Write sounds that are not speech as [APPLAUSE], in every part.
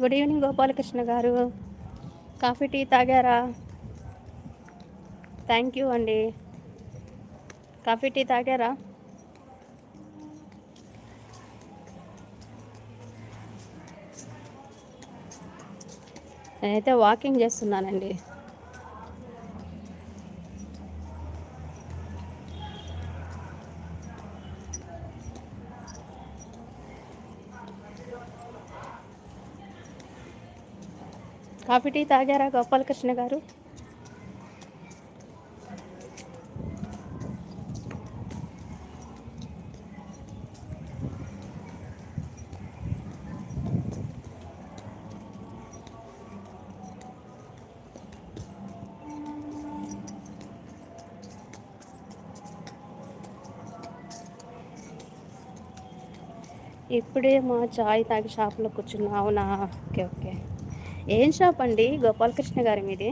Good evening Gopalakrishna garu. Coffee tea తాగారా? Thank you అండి. Coffee tea తాగారా? నేనైతే వాకింగ్ చేస్తున్నానండి. కాఫీ టీ తాగారా గోపాలకృష్ణ గారు? ఇప్పుడే మా చాయ్ తాగి షాప్లో కూర్చున్నా అవునా ఓకే ఓకే. ఏం షాప్ అండి? గోపాలకృష్ణ గారి మీది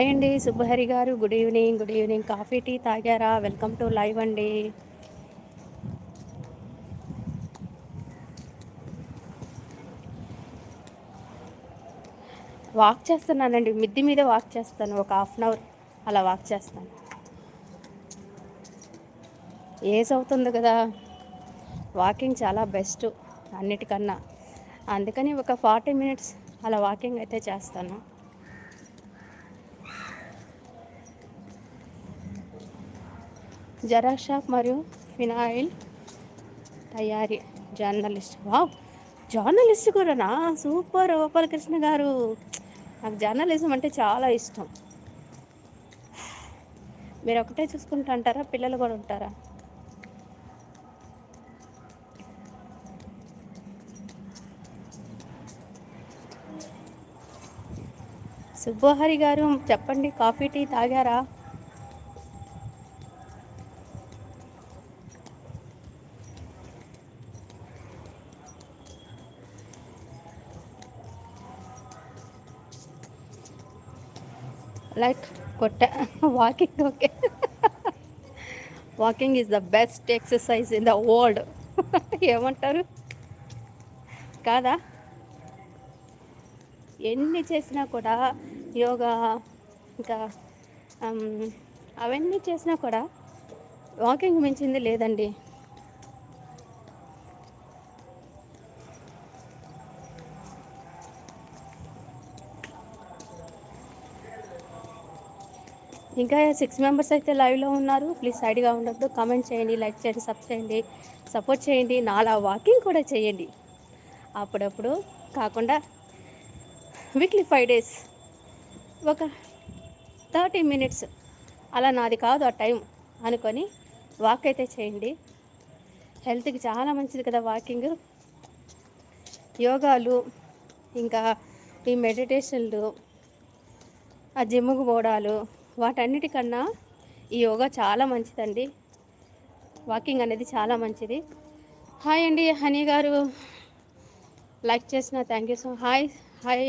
హాయ్ అండి సుబ్బహరి గారు. Good evening good evening. Coffee tea తాగారా? వెల్కమ్ టు లైవ్ అండి. వాక్ చేస్తున్నానండి. మిద్ది మీద వాక్ చేస్తాను. ఒక హాఫ్ అన్ అవర్ అలా వాక్ చేస్తాను. ఏజ్ అవుతుంది కదా. వాకింగ్ చాలా బెస్ట్ అన్నిటికన్నా. అందుకని ఒక ఫార్టీ మినిట్స్ అలా వాకింగ్ అయితే చేస్తాను. జెరాక్స్ మరియు ఫినాయిల్ తయారీ జర్నలిస్ట్ వావ్ జర్నలిస్ట్ కూడానా? సూపర్ గోపాలకృష్ణ గారు. నాకు జర్నలిజం అంటే చాలా ఇష్టం. మీరు ఒకటే చూసుకుంటూ అంటారా పిల్లలు కూడా ఉంటారా? సుబ్బోహరి గారు చెప్పండి కాఫీ టీ తాగారా? లైక్ కొట్ట. Walking okay walking is the best exercise in the world ఏమంటారు? కాదా? ఎన్ని చేసినా కూడా యోగా ఇంకా అవన్నీ చేసినా కూడా వాకింగ్ మించింది లేదండి. ఇంకా సిక్స్ మెంబర్స్ అయితే లైవ్లో ఉన్నారు. ప్లీజ్ సైడ్గా ఉండొద్దు కామెంట్ చేయండి లైక్ చేయండి సబ్ చేయండి సపోర్ట్ చేయండి నాలా వాకింగ్ కూడా చేయండి. అప్పుడప్పుడు కాకుండా వీక్లీ ఫైవ్ డేస్ ఒక థర్టీ మినిట్స్ అలా నాది కాదు ఆ టైం అనుకొని వాక్ అయితే చేయండి. హెల్త్కి చాలా మంచిది కదా వాకింగ్. యోగాలు ఇంకా ఈ మెడిటేషన్లు ఆ జిమ్ముకు పోవడాలు వాటన్నిటికన్నా ఈ యోగా చాలా మంచిదండి. వాకింగ్ అనేది చాలా మంచిది. హాయ్ అండి హనీ గారు. లైక్ చేసిన thank you so hi hi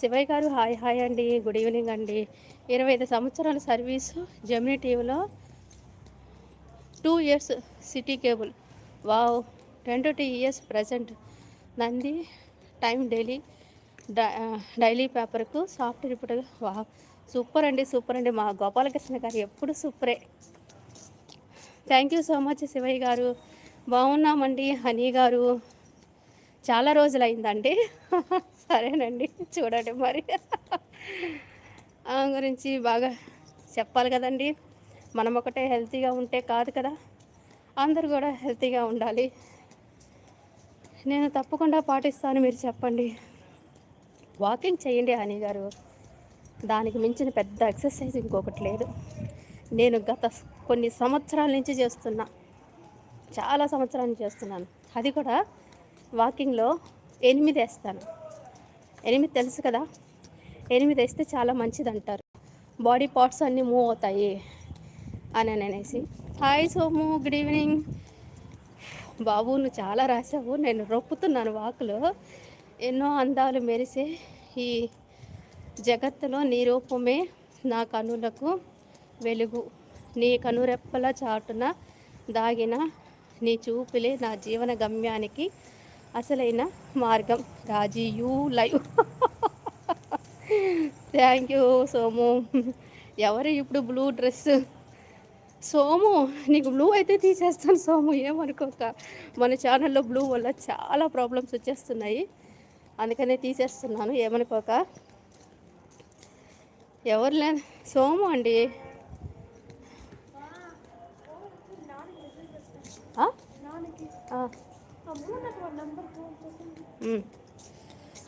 Shivayya గారు. హాయ్ హాయ్ అండి. గుడ్ ఈవినింగ్ అండి. ఇరవై ఐదు సంవత్సరాల సర్వీసు జమినీ టీవీలో. Two years city cable. Wow ten to tea years present. Nandi time daily daily పేపర్కు soft రిపోర్ట్గా వా సూపర్ అండి సూపర్ అండి. మా గోపాలకృష్ణ గారు ఎప్పుడు సూపరే. Thank you so much Shivayya గారు. బాగున్నామండి హనీ గారు. చాలా రోజులు అయిందండి [LAUGHS] సరేనండి చూడండి మరి. గురించి బాగా చెప్పాలి కదండి. మనం ఒకటే హెల్తీగా ఉంటే కాదు కదా. అందరు కూడా హెల్తీగా ఉండాలి. నేను తప్పకుండా పాటిస్తాను మీరు చెప్పండి. వాకింగ్ చేయండి హనీ గారు. దానికి మించిన పెద్ద ఎక్సర్సైజ్ ఇంకొకటి లేదు. నేను గత కొన్ని సంవత్సరాల నుంచి చేస్తున్నా. చాలా సంవత్సరాలు చేస్తున్నాను. అది కూడా వాకింగ్లో ఎనిమిది వేస్తాను. ఎనిమిది తెలుసు కదా? ఎనిమిది వేస్తే చాలా మంచిది అంటారు బాడీ పార్ట్స్ అన్నీ మూవ్ అవుతాయి అని అనేసి. Hi Somu good evening. బాబు నువ్వు చాలా రాసావు. నేను రొప్పుతున్నాను వాకులు. ఎన్నో అందాలు మెరిసే ఈ జగత్తులో నీ రూపమే నా కనులకు వెలుగు. నీ కనురెప్పల చాటున దాగిన నీ చూపులే నా జీవన గమ్యానికి అసలైన మార్గం. Raji you live thank you Somu. ఎవరు ఇప్పుడు బ్లూ డ్రెస్? సోము నీకు బ్లూ అయితే తీసేస్తాను సోము ఏమనుకోక. మన ఛానల్లో బ్లూ వల్ల చాలా ప్రాబ్లమ్స్ వచ్చేస్తున్నాయి. అందుకనే తీసేస్తున్నాను ఏమనుకోక. ఎవరు లే సోము అండి.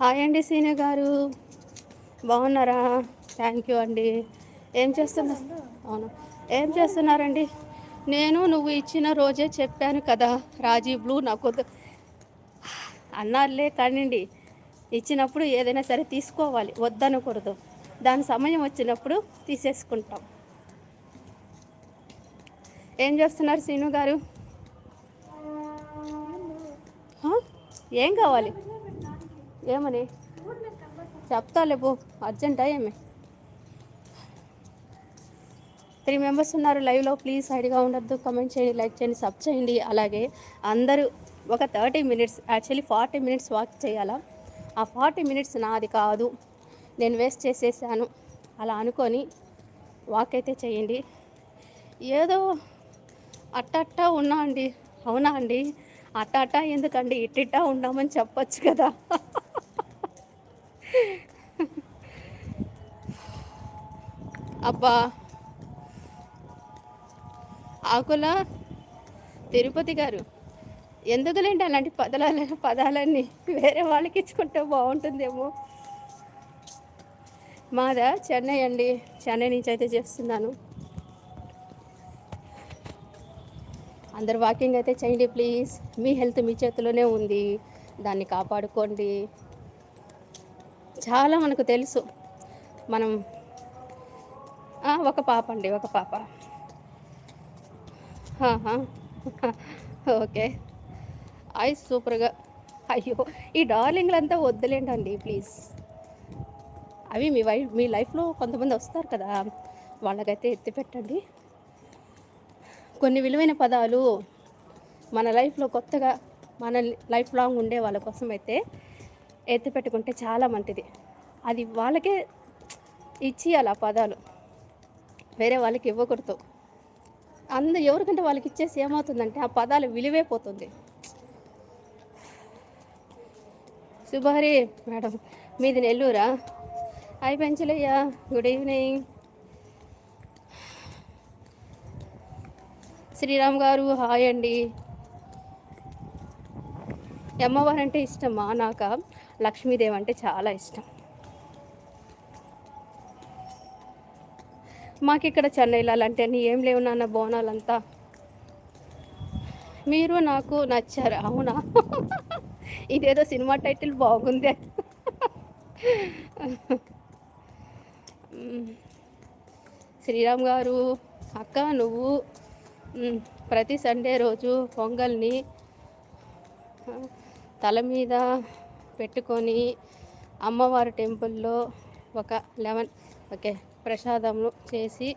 హాయ్ అండి సీనియర్ గారు. బాగున్నారా? థ్యాంక్ యూ అండి. ఏం చేస్తున్నారు అవును? ఏం చేస్తున్నారండి? నేను నువ్వు ఇచ్చిన రోజే చెప్పాను కదా రాజీ బ్లూ నాకు అన్నారులే కానివ్వండి. ఇచ్చినప్పుడు ఏదైనా సరే తీసుకోవాలి. వద్దనకూడదు. దాని సమయం వచ్చినప్పుడు తీసేసుకుంటాం. ఏం చేస్తున్నారు సీను గారు? ఏం కావాలి? ఏమని? చెప్తాలే పో అర్జెంటా ఏమి? త్రీ మెంబర్స్ ఉన్నారు లైవ్లో ప్లీజ్ సైడ్గా ఉండొద్దు కమెంట్ చేయండి లైక్ చేయండి సబ్ చేయండి. అలాగే అందరూ ఒక thirty minutes actually forty minutes walk చేయాలా? ఆ ఫార్టీ మినిట్స్ నాది కాదు. నేను వేస్ట్ చేసేసాను. అలా అనుకొని వాక్ అయితే చేయండి. ఏదో అట్టట్టా ఉన్నా అండి. అవునా అండి? అట్ట అట్టా ఎందుకండి? ఇట్టిట్టా ఉన్నామని చెప్పొచ్చు కదా. అబ్బా! ఆకుల తిరుపతి గారు ఎందుకులేండి అలాంటి పదాల పదాలన్నీ? వేరే వాళ్ళకి ఇచ్చుకుంటే బాగుంటుందేమో. మాదా చెన్నై అండి. చెన్నై నుంచి అయితే చేస్తున్నాను. అందరు వాకింగ్ అయితే చేయండి ప్లీజ్. మీ హెల్త్ మీ చేతిలోనే ఉంది. దాన్ని కాపాడుకోండి. చాలా మనకు తెలుసు. మనం ఒక పాప అండి ఒక పాప. ఓకే. ఐ సూపర్గా. అయ్యో ఈ డార్లింగ్లంతా వద్దులేండి ప్లీజ్. అవి మీ వై మీ లైఫ్లో కొంతమంది వస్తారు కదా వాళ్ళకైతే ఎత్తి పెట్టండి కొన్ని విలువైన పదాలు మన లైఫ్లో కొత్తగా మన లైఫ్ లాంగ్ ఉండే వాళ్ళ కోసం అయితే ఎత్తి పెట్టుకుంటే చాలా మంచిది. అది వాళ్ళకే ఇచ్చి ఆ పదాలు. వేరే వాళ్ళకి ఇవ్వకూడదు. అందు ఎవరికంటే వాళ్ళకి ఇచ్చేసి ఏమవుతుందంటే ఆ పదాలు విలువే పోతుంది. శుభహరి మేడం మీది నెల్లూరా? Hi Penchalayya good evening Sriram గారు హాయ్ అండి అమ్మవారు అంటే ఇష్టమా నాక లక్ష్మీదేవి అంటే చాలా ఇష్టం మాకు ఇక్కడ చెన్నైలో అలాంటి అన్నీ ఏం లేవు నాన్న బోనాలంతా మీరు నాకు నచ్చారు అవునా ఇదేదో సినిమా టైటిల్ బాగుంది శ్రీరామ్ గారు అక్క నువ్వు ప్రతి సండే రోజు పొంగల్ని తల మీద పెట్టుకొని అమ్మవారి టెంపుల్లో ఒక లెవెన్ ఓకే ప్రసాదము చేసి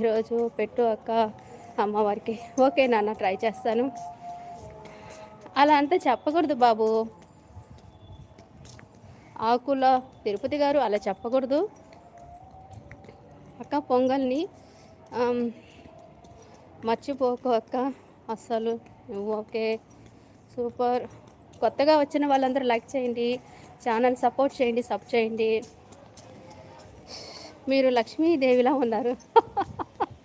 ఈరోజు పెట్టు అక్క అమ్మవారికి. ఓకే నాన్న ట్రై చేస్తాను. అలా అంతా చెప్పకూడదు బాబు. ఆకుల తిరుపతి గారు అలా చెప్పకూడదు. అక్క పొంగల్ని మర్చిపోకు అక్క. అస్సలు ఓకే. సూపర్. కొత్తగా వచ్చిన వాళ్ళందరూ లైక్ చేయండి ఛానల్ సపోర్ట్ చేయండి సబ్ చేయండి. మీరు లక్ష్మీదేవిలా ఉన్నారు. [LAUGHS]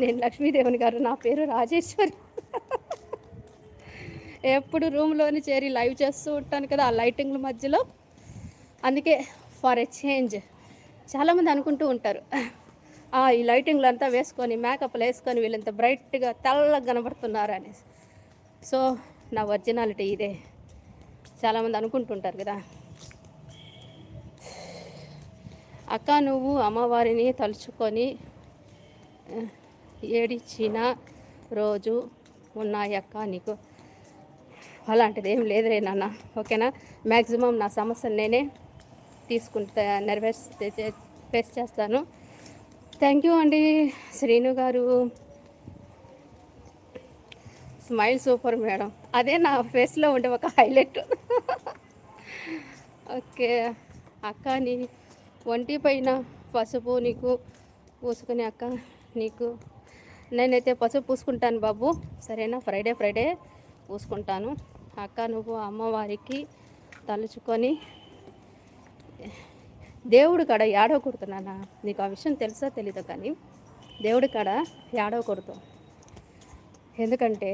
నేను లక్ష్మీదేవిని గారు నా పేరు రాజేశ్వరి. [LAUGHS] ఎప్పుడు రూమ్లోని చేరి లైవ్ చేస్తూ ఉంటాను కదా ఆ లైటింగ్ల మధ్యలో. అందుకే ఫర్ ఎ చేంజ్. చాలామంది అనుకుంటూ ఉంటారు. ఈ లైటింగ్లు అంతా వేసుకొని మేకప్లు వేసుకొని వీళ్ళంత బ్రైట్గా తెల్లగా కనబడుతున్నారు అనేసి. సో నా ఒరిజినాలిటీ ఇదే. చాలామంది అనుకుంటుంటారు కదా. అక్క నువ్వు అమ్మవారిని తలుచుకొని ఏడిచిన రోజు ఉన్నాయక్క నీకు. అలాంటిది ఏం లేదురే నాన్న. ఓకేనా? మ్యాక్సిమం నా సమస్యను నేనే తీసుకుంటా నెరవేర్చి ఫేస్ చేస్తాను. థ్యాంక్ యూ అండి శ్రీను గారు. స్మైల్ సూపర్ మేడం అదే నా ఫేస్లో ఉండే ఒక హైలైట్ ఓకే అక్క నీ ఒంటి పైన పసుపు నీకు పూసుకుని అక్క నీకు. నేనైతే పసుపు పూసుకుంటాను బాబు. సరేనా? ఫ్రైడే ఫ్రైడే పూసుకుంటాను. అక్క నువ్వు అమ్మవారికి తలుచుకొని దేవుడు కాడ ఏడవకూడుతున్నానా నీకు ఆ విషయం తెలుసా తెలీదు కానీ దేవుడి కాడ ఏడవకూడదు. ఎందుకంటే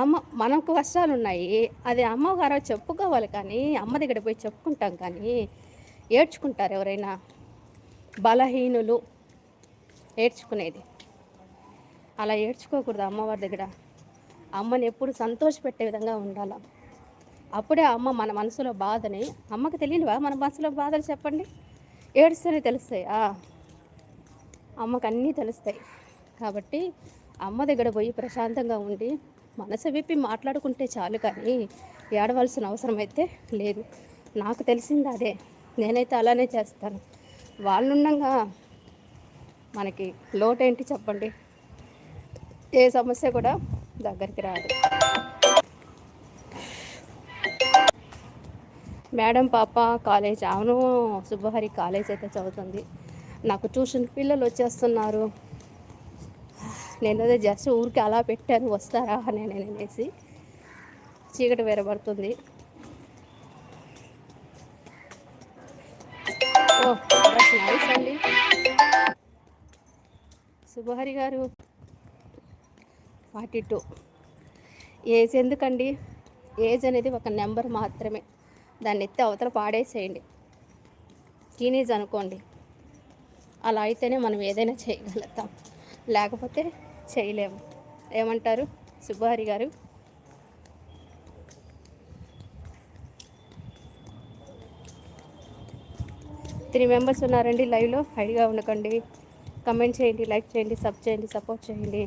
అమ్మ మనకు కష్టాలు ఉన్నాయి. అది అమ్మగారు చెప్పుకోవాలి కానీ అమ్మ దగ్గర పోయి చెప్పుకుంటాం కానీ ఏడ్చుకుంటారు ఎవరైనా. బలహీనులు ఏడ్చుకునేది. అలా ఏడ్చుకోకూడదు అమ్మవారి దగ్గర. అమ్మని ఎప్పుడు సంతోషపెట్టే విధంగా ఉండాలి? అప్పుడే అమ్మ మన మనసులో బాధని అమ్మకి తెలియనివా? మన మనసులో బాధలు చెప్పండి. ఏడుస్తూనే తెలుస్తాయి. అమ్మకు అన్నీ తెలుస్తాయి. కాబట్టి అమ్మ దగ్గర పోయి ప్రశాంతంగా ఉండి మనసు విప్పి మాట్లాడుకుంటే చాలు కానీ ఏడవలసిన అవసరం అయితే లేదు. నాకు తెలిసింది అదే. నేనైతే అలానే చేస్తాను. వాళ్ళుండగా మనకి లోటేంటి చెప్పండి? ఏ సమస్య కూడా దగ్గరికి రాదు. మేడం పాప కాలేజ్ అవును శుభహరి కాలేజ్ అయితే చదువుతుంది. నాకు ట్యూషన్ పిల్లలు వచ్చేస్తున్నారు. నేను అదే జస్ట్ ఊరికి అలా పెట్టాను వస్తారా అని నేను అనేసి చీకటి వేరబడుతుంది. ఓ నైస్ అండి. శుభహరి గారు ఫార్టీ టూ. ఏజ్ ఎందుకండి? ఏజ్ అనేది ఒక నెంబర్ మాత్రమే. దాన్ని ఎత్తి అవతల పాడేసేయండి. టీనేజ్ అనుకోండి. అలా అయితేనే మనం ఏదైనా చేయగలుగుతాం. లేకపోతే చేయలేము. ఏమంటారు సుబ్బారి గారు? త్రీ మెంబర్స్ ఉన్నారండి లైవ్లో. హైగా ఉండకండి. కమెంట్ చేయండి లైక్ చేయండి సబ్ చేయండి సపోర్ట్ చేయండి.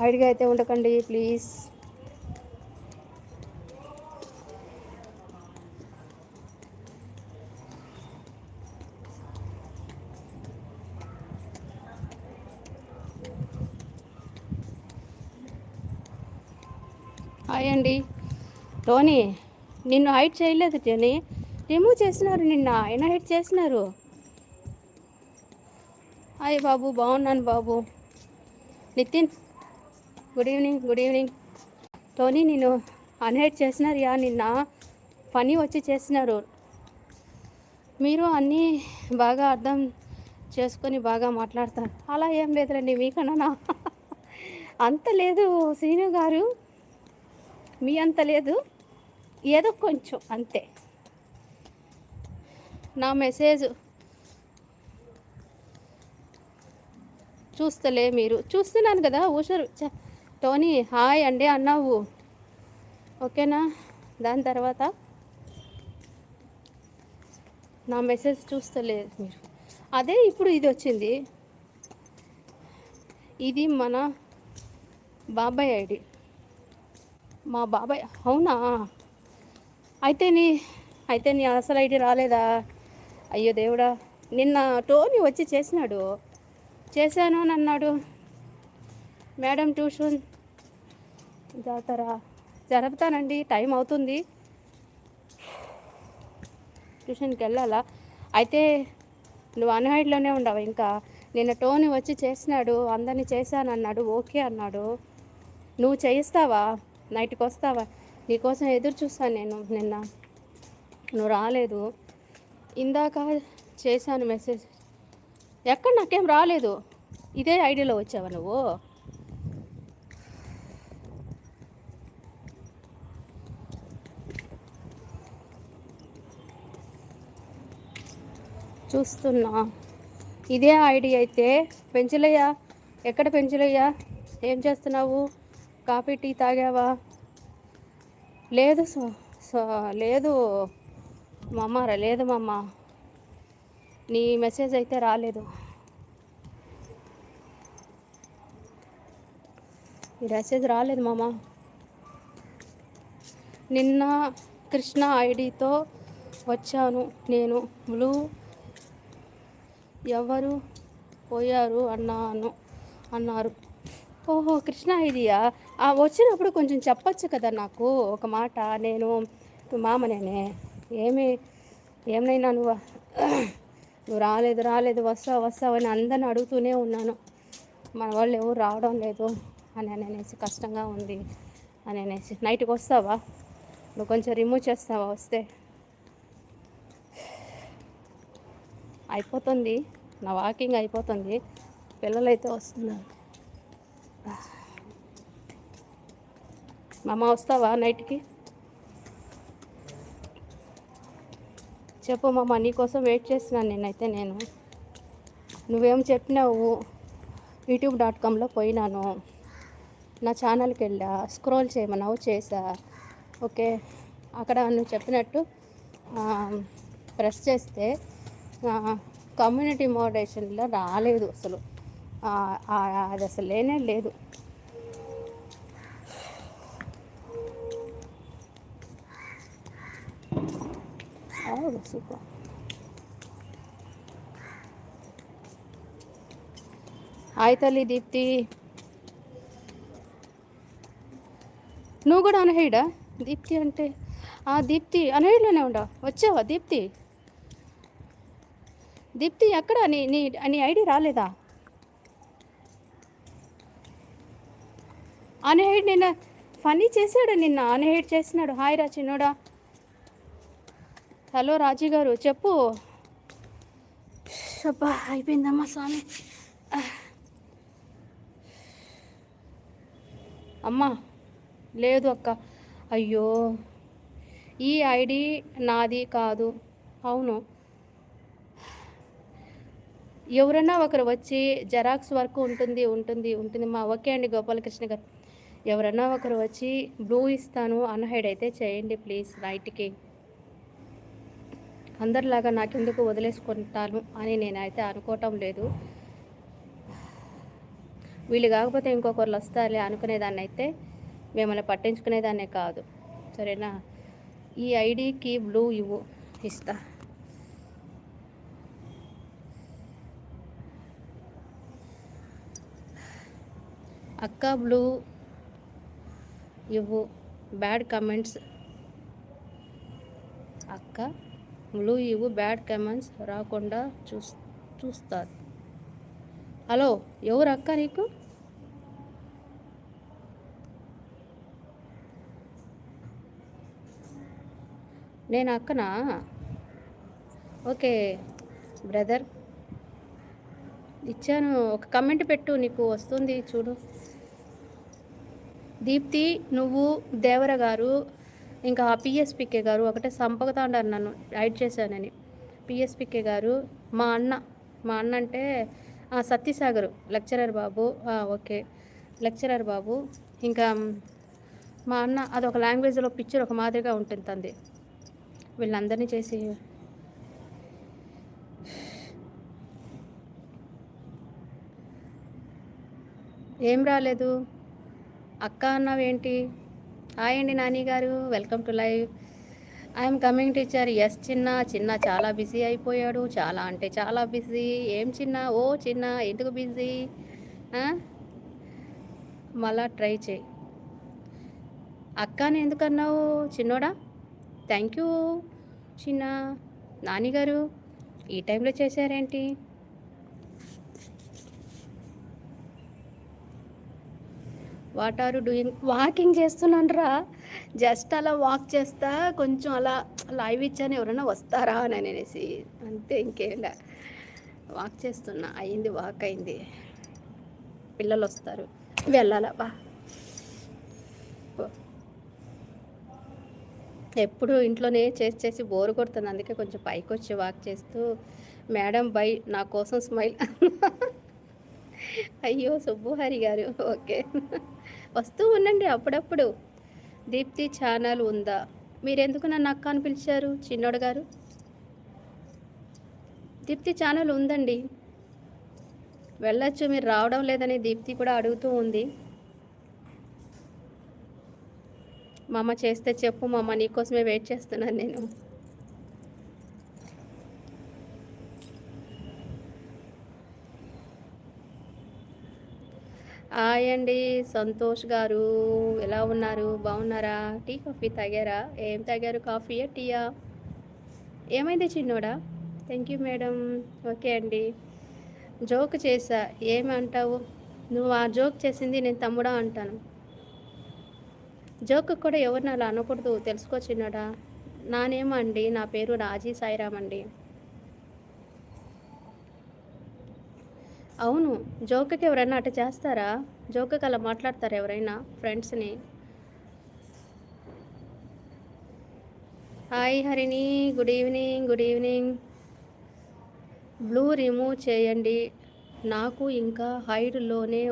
హైడ్గా అయితే ఉండకండి ప్లీజ్. హాయ్ అండి. టోనీ నిన్ను హైట్ చేయలేదు టోనీ రిమూవ్ చేసినారు నిన్న. ఆయన హైట్ చేసినారు హాయ్ బాబు బాగున్నాను బాబు. Nitin good evening good evening Tony నేను అన్హైట్ చేసినారు యా నిన్న పని వచ్చి చేసినారు. మీరు అన్నీ బాగా అర్థం చేసుకొని బాగా మాట్లాడతారు. అలా ఏం లేదులేండి మీకన్నా అంత లేదు శ్రీను గారు. మీ అంత లేదు. ఏదో కొంచెం అంతే. నా మెసేజ్ చూస్తలే మీరు. చూస్తున్నాను కదా ఊషరు చ- టోనీ హాయ్ అండి అన్నావు. ఓకేనా? దాని తర్వాత నా మెసేజ్ చూస్తలేదు మీరు. అదే ఇప్పుడు ఇది వచ్చింది. ఇది మన బాబాయ్ ఐడి. మా బాబాయ్ అవునా? అయితే నీ అయితే నీ అసలు ఐడి రాలేదా? అయ్యో దేవుడా నిన్న టోనీ వచ్చి చేసినాడు. చేశాను అని అన్నాడు. మేడం ట్యూషన్ జాతర జరుపుతానండి టైం అవుతుంది. ట్యూషన్కి వెళ్ళాలా? అయితే నువ్వు అన్హైడ్లోనే ఉండవు ఇంకా. నిన్న టోని వచ్చి చేసినాడు అందరినీ చేశాను అన్నాడు ఓకే అన్నాడు. నువ్వు చేయిస్తావా? నైట్కి వస్తావా? నీకోసం ఎదురు చూస్తాను నేను నిన్న. నువ్వు రాలేదు. ఇందాక చేశాను మెసేజ్. ఎక్కడ? నాకేం రాలేదు. ఇదే ఐడియాలో వచ్చావా నువ్వు? చూస్తున్నా. ఇదే ఐడి అయితే. పెంచలయ్యా ఎక్కడ పెంచలయ్యా? ఏం చేస్తున్నావు? కాఫీ టీ తాగావా? లేదు సో సో లేదు మమ్మ లేదు మమ్మ నీ మెసేజ్ అయితే రాలేదు. ఈ మెసేజ్ రాలేదు మామ. నిన్న కృష్ణ ఐడితో వచ్చాను నేను. బ్లూ ఎవరు పోయారు అన్నాను అన్నారు. ఓహో కృష్ణ ఇదియా ఆ వచ్చినప్పుడు కొంచెం చెప్పచ్చు కదా నాకు ఒక మాట. నేను మామనేనే. ఏమి ఏమైనా నువ్వు నువ్వు రాలేదు రాలేదు వస్తావు వస్తావు అని అందరిని అడుగుతూనే ఉన్నాను. మన వాళ్ళు ఎవరు రావడం లేదు అని అనేసి కష్టంగా ఉంది అని అనేసి. నైట్కి వస్తావా? నువ్వు కొంచెం రిమూవ్ చేస్తావా? వస్తే అయిపోతుంది. నా వాకింగ్ అయిపోతుంది. పిల్లలైతే వస్తున్నారు. మామ వస్తావా నైట్కి? చెప్పు మామ నీకోసం వెయిట్ చేస్తున్నాను నేనైతే నేను. నువ్వేం చెప్పినావు? యూట్యూబ్ డాట్ కామ్లో పోయినాను. నా ఛానల్కి వెళ్ళా. స్క్రోల్ చేయమన్నావు చేసా. ఓకే. అక్కడ నువ్వు చెప్పినట్టు ప్రెస్ చేస్తే కమ్యూనిటీ మోడరేషన్లో రాలేదు అసలు. అది అసలు లేనే లేదు. సూపర్. హాయ్ తల్లి దీప్తి. నువ్వు కూడా అనహేడా దీప్తి అంటే ఆ దీప్తి అనహేడ్లోనే ఉండవు వచ్చావా దీప్తి? దీప్తి ఎక్కడ నీ నీ నీ ఐడి రాలేదా? అనహేడ్ నిన్న ఫనీ చేశాడు నిన్న. అనహేడ్ చేసినాడు హాయ్ రా చిన్నోడా. హలో రాజీ గారు చెప్పు. అబ్బా అయిపోయిందమ్మా స్వామి. అమ్మా లేదు అక్క. అయ్యో ఈ ఐడి నాది కాదు. అవును. ఎవరైనా ఒకరు వచ్చి జెరాక్స్ వర్క్ ఉంటుంది ఉంటుంది ఉంటుంది. మా ఓకే అండి గోపాలకృష్ణ గారు. ఎవరైనా ఒకరు వచ్చి బ్లూ ఇస్తాను అన్హైడ్ అయితే చేయండి ప్లీజ్ నైట్కి. అందరిలాగా నాకెందుకు వదిలేసుకుంటాను అని నేనైతే అనుకోవటం లేదు. వీళ్ళు కాకపోతే ఇంకొకరు వస్తారులే అనుకునేదాన్ని అయితే మిమ్మల్ని పట్టించుకునేదాన్నే కాదు. సరేనా? ఈ ఐడికి బ్లూ ఇవ్వు ఇస్తా. అక్క బ్లూ ఇవ్వు. Bad comments. అక్క బ్లూ ఇవ్వు. బ్యాడ్ కమెంట్స్ రాకుండా చూస్ చూస్తారు హలో ఎవరు అక్క నీకు? నేను అక్కనా? Okay brother. ఇచ్చాను. ఒక కమెంట్ పెట్టు నీకు వస్తుంది చూడు. దీప్తి నువ్వు దేవర గారు ఇంకా పిఎస్పికే గారు ఒకటే సంపగతా ఉండారు నన్ను రైడ్ చేశానని. పిఎస్పికే గారు మా అన్న మా అన్న అంటే ఆ, సత్యసాగర్ లెక్చరర్ బాబు ఓకే లెక్చరర్ బాబు ఇంకా మా అన్న అదొక లాంగ్వేజ్లో పిక్చర్ ఒక మాదిరిగా ఉంటుంది తంది. వీళ్ళందరినీ చేసి ఏం రాలేదు. అక్క అన్నావేంటి? హాయ్ అండి నాని గారు welcome to live. I'm coming teacher. Yes చిన్న చిన్న చాలా బిజీ అయిపోయాడు. చాలా అంటే చాలా బిజీ. ఏం చిన్న? ఓ చిన్న ఎందుకు బిజీ? మళ్ళా ట్రై చేయి. అక్కని ఎందుకు అన్నావు చిన్నోడా? Thank you. చిన్న నానిగారు ఈ టైంలో చేశారేంటి? వాట్ ఆర్ డూయింగ్ వాకింగ్ చేస్తున్నానరా. జస్ట్ అలా వాక్ చేస్తా కొంచెం అలా లైవ్ ఇచ్చాను ఎవరైనా వస్తారా అని అనేసి. అంతే ఇంకేలా వాక్ చేస్తున్నా. అయింది వాక్ అయింది. పిల్లలు వస్తారు. వెళ్ళాలా? బా. ఎప్పుడు ఇంట్లోనే చేసి చేసి బోరు కొడుతుంది. అందుకే కొంచెం పైకి వచ్చి వాక్ చేస్తూ మేడం బై నా కోసం స్మైల్ అయ్యో సుబ్బుహరి గారు. ఓకే. వస్తూ ఉండండి అప్పుడప్పుడు. దీప్తి ఛానల్ ఉందా? మీరెందుకు నన్ను అక్క అని పిలిచారు? చిన్నోడు గారు? దీప్తి ఛానల్ ఉందండి. వెళ్ళొచ్చు మీరు రావడం లేదని దీప్తి కూడా అడుగుతూ ఉంది. మా అమ్మ చేస్తే చెప్పు మా అమ్మ నీకోసమే వెయిట్ చేస్తున్నాను నేను. హాయ్ అండి. సంతోష్ గారు ఎలా ఉన్నారు? బాగున్నారా? టీ కాఫీ తాగారా? ఏం తాగారు? కాఫీయా టీయా? ఏమైంది చిన్నోడా? థ్యాంక్ యూ మేడం ఓకే అండి. జోక్ చేసా ఏమంటావు? నువ్వు ఆ జోక్ చేసింది నేను తమ్ముడా అంటాను. జోక్ కూడా ఎవరిని అలా అనకూడదు. తెలుసుకో చిన్నోడా. నానేమో అండి. నా పేరు రాజీ సాయిరామ్ అండి. అవును జోకకి ఎవరైనా అటు చేస్తారా? జోకకి అలా మాట్లాడతారా ఎవరైనా ఫ్రెండ్స్ని? Hi Harini good evening good evening. Blue remove చేయండి. నాకు ఇంకా హైడ్లోనే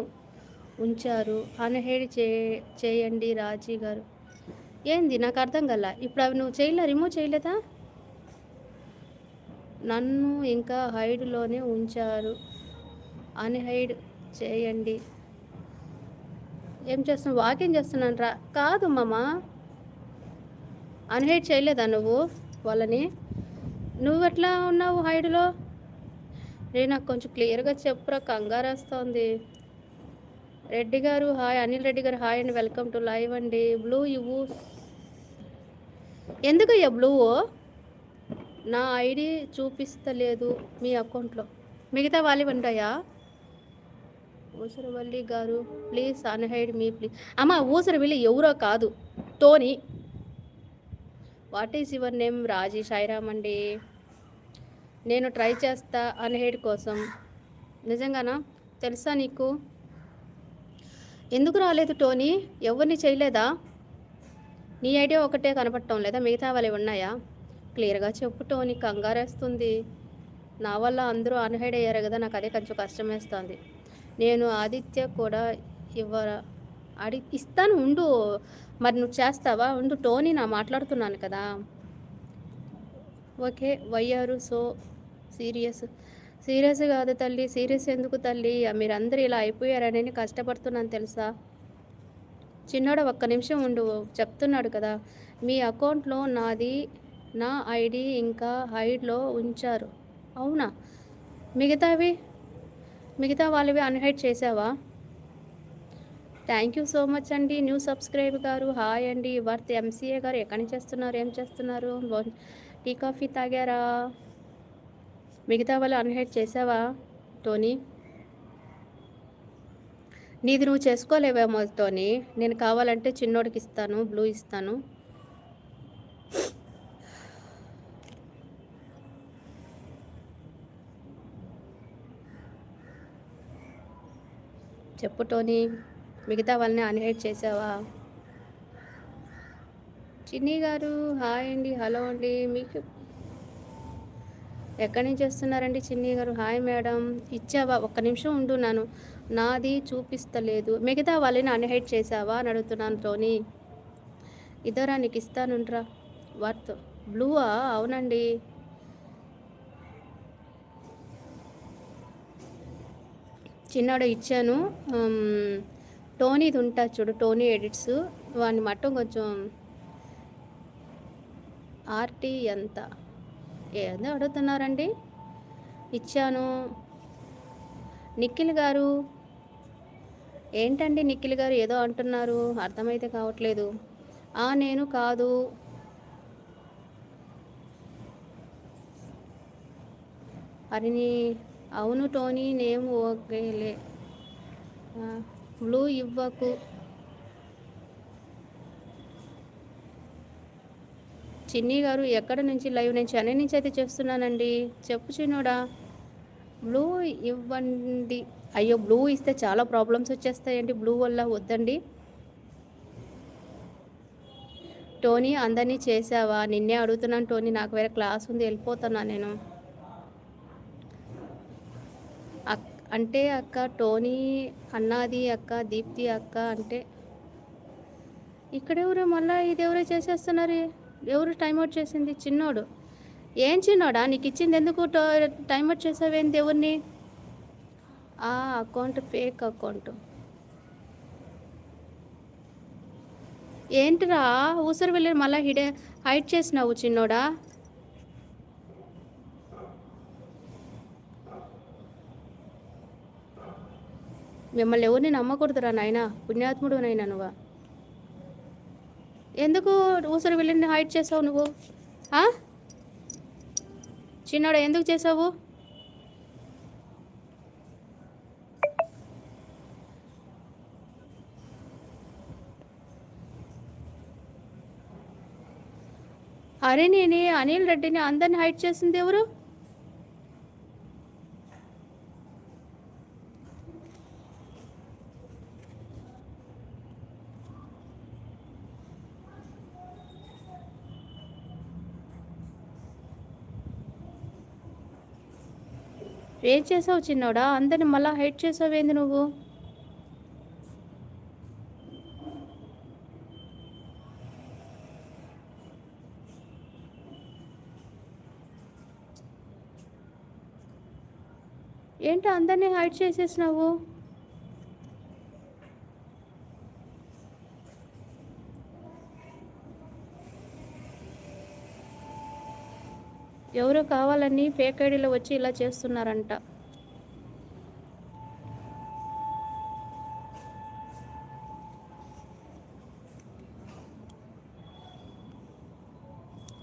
ఉంచారు. అన్హైడ్ చే చేయండి రాజీ గారు. ఏంది? నాకు అర్థం కల. ఇప్పుడు అవి నువ్వు చేయలే రిమూవ్ చేయలేదా? నన్ను ఇంకా హైడ్లోనే ఉంచారు. అన్హైడ్ చేయండి. ఏం చేస్తున్నావు? వాకింగ్ చేస్తున్నాను రా. కాదు మామ. అన్హైడ్ చేయలేదా నువ్వు వాళ్ళని? నువ్వు ఎట్లా ఉన్నావు హైడ్లో? రే నాకు కొంచెం క్లియర్గా చెప్పురా కంగారు వస్తుంది రెడ్డి గారు హాయ్ అనిల్ రెడ్డి గారు హాయ్ అండి వెల్కమ్ టు లైవ్ అండి. బ్లూ ఇవ్వు ఎందుకయ్యా బ్లూ? నా ఐడి చూపిస్తలేదు మీ అకౌంట్లో. మిగతా వాళ్ళు ఉంటాయా? ఊసరవల్లి గారు ప్లీజ్ అన్హైడ్ మీ ప్లీజ్. అమ్మ ఊసరవల్లి ఎవరో కాదు. Tony what is your name? Raji Sairam అండి నేను ట్రై చేస్తా అన్హైడ్ కోసం. నిజంగానా? తెలుసా నీకు? ఎందుకు రాలేదు టోనీ? ఎవరిని చేయలేదా? నీ ఐడియా ఒకటే కనపడటం లేదా? మిగతా వాళ్ళు ఉన్నాయా? క్లియర్గా చెప్పు టోనీ కంగారేస్తుంది. నా వల్ల అందరూ అన్హైడ్ అయ్యారు కదా? నాకు అదే కొంచెం కష్టమేస్తుంది. నేను ఆదిత్య కూడా ఇవ్వరా? అడి ఇస్తాను ఉండు. మరి నువ్వు చేస్తావా? ఉండు టోనీ నా మాట్లాడుతున్నాను కదా. Okay why are so serious? Serious కాదు తల్లి సీరియస్ ఎందుకు తల్లి? మీరందరూ ఇలా అయిపోయారని నేను కష్టపడుతున్నాను తెలుసా? చిన్నోడు ఒక్క నిమిషం ఉండు చెప్తున్నాడు కదా. మీ అకౌంట్లో నాది నా ఐడి ఇంకా హైడ్లో ఉంచారు. అవునా? మిగతావి? మిగతా వాళ్ళవి అన్హైడ్ చేసావా? థ్యాంక్ యూ సో మచ్ అండి. న్యూ సబ్స్క్రైబ్ గారు హాయ్ అండి. వర్త్ ఎంసీఏ గారు ఎక్కడి నుంచి చేస్తున్నారు ఏం చేస్తున్నారు? టీ కాఫీ తాగారా? మిగతా వాళ్ళు అన్హైడ్ చేసావా టోనీ? నీది నువ్వు చేసుకోలేవేమో టోనీ. నేను కావాలంటే చిన్నోడికి ఇస్తాను బ్లూ ఇస్తాను. చెప్పు టోనీ మిగతా వాళ్ళని అన్హైడ్ చేసావా? చిన్ని గారు హాయ్ అండి హలో అండి. మీకు ఎక్కడి నుంచి వస్తున్నారండి చిన్ని గారు? Hi madam. ఇచ్చావా? ఒక్క నిమిషం ఉండు నాది చూపిస్తలేదు. మిగతా వాళ్ళని అన్హైడ్ చేసావా? అని అడుగుతున్నాను టోనీ ఇద్దరా నీకు ఇస్తానుండ్రా. వర్త్ బ్లూవా? అవునండి. చిన్నాడు ఇచ్చాను. టోనీది ఉంటా చూడు టోనీ ఎడిట్స్. వాడిని మట్టం కొంచెం ఆర్టీ ఎంత? ఏదో అడుగుతున్నారండి. ఇచ్చాను. నిఖిల్ గారు ఏంటండి నిఖిల్ గారు ఏదో అంటున్నారు? అర్థమైతే కావట్లేదు. ఆ నేను కాదు. అరిని అవును టోనీ నేమ్ ఓకేలే. బ్లూ ఇవ్వకు. చిన్ని గారు ఎక్కడ నుంచి లైవ్? నేను చెన్నై నుంచి అయితే చేస్తున్నానండి. చెప్పు చిన్నోడా. బ్లూ ఇవ్వండి. అయ్యో బ్లూ ఇస్తే చాలా ప్రాబ్లమ్స్ వచ్చేస్తాయండి. బ్లూ వల్ల వద్దండి. టోనీ అందరినీ చేసావా నిన్నే అడుగుతున్నాను టోనీ నాకు వేరే క్లాస్ ఉంది వెళ్ళిపోతున్నా నేను. అంటే అక్క టోనీ అన్నాది అక్క దీప్తి అక్క అంటే ఇక్కడెవరు మళ్ళీ ఇది ఎవరే చేసేస్తున్నారు? ఎవరు టైం చేసింది? చిన్నోడు. ఏం చిన్నోడా? నీకు ఇచ్చింది ఎందుకు టైం అవుట్ చేసావేంది ఎవరిని ఆ అకౌంట్ ఫేక్ అకౌంట్. ఏంటిరా? ఊసరు వెళ్ళి మళ్ళీ హిడే హైట్ చేసినావు చిన్నోడా? మిమ్మల్ని ఎవరిని నమ్మకూడదురా నాయన? పుణ్యాత్ముడు నాయన నువ్వు. ఎందుకు ఊసరు వెళ్ళిని హైట్ చేసావు నువ్వు? ఆ? చిన్నోడా ఎందుకు చేసావు? అరే నేనే అనిల్ రెడ్డిని అందరిని హైట్ చేసింది ఎవరు? ఏం చేసావు చిన్నోడా? అందరిని మళ్ళా హైట్ చేసావేంది నువ్వు? ఏంటి అందరినీ హైట్ చేసేసినావు? ఎవరో కావాలని ఫేక్ ఐడీలో వచ్చి ఇలా చేస్తున్నారంట.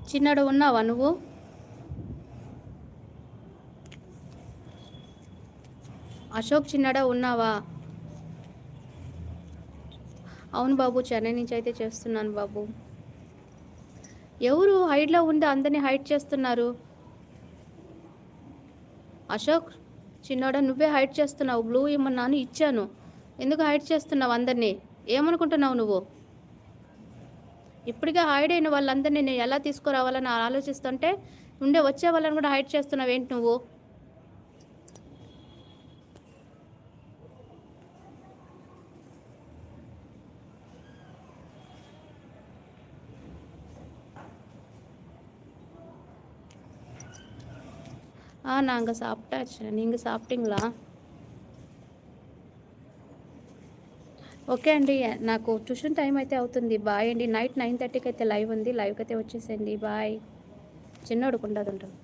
చిన్నడు ఉన్నావా నువ్వు? అశోక్ చిన్నడా ఉన్నావా? అవును బాబు చెన్నై నుంచి అయితే చేస్తున్నాను బాబు. ఎవరు హైట్లో ఉండి అందరినీ హైట్ చేస్తున్నారు? అశోక్ చిన్నోడా నువ్వే హైట్ చేస్తున్నావు. బ్లూ ఇమ్మన్నాను ఇచ్చాను. ఎందుకు హైట్ చేస్తున్నావు అందరినీ? ఏమనుకుంటున్నావు నువ్వు? ఇప్పటికే హైడ్ అయిన వాళ్ళందరినీ నేను ఎలా తీసుకురావాలని ఆలోచిస్తుంటే ఉండే వచ్చే వాళ్ళని కూడా హైట్ చేస్తున్నావు ఏంటి నువ్వు? நாங்கள் சாப்பிட்டாச்சு நீங்கள் சாப்பிட்டீங்களா ఓకే అండి నాకు ట్యూషన్ టైం అయితే అవుతుంది బాయ్ అండి నైట్ నైన్ థర్టీకి అయితే లైవ్ ఉంది లైవ్కి అయితే వచ్చేసేయండి బాయ్ చిన్నోడుకుండదు ఉంటాను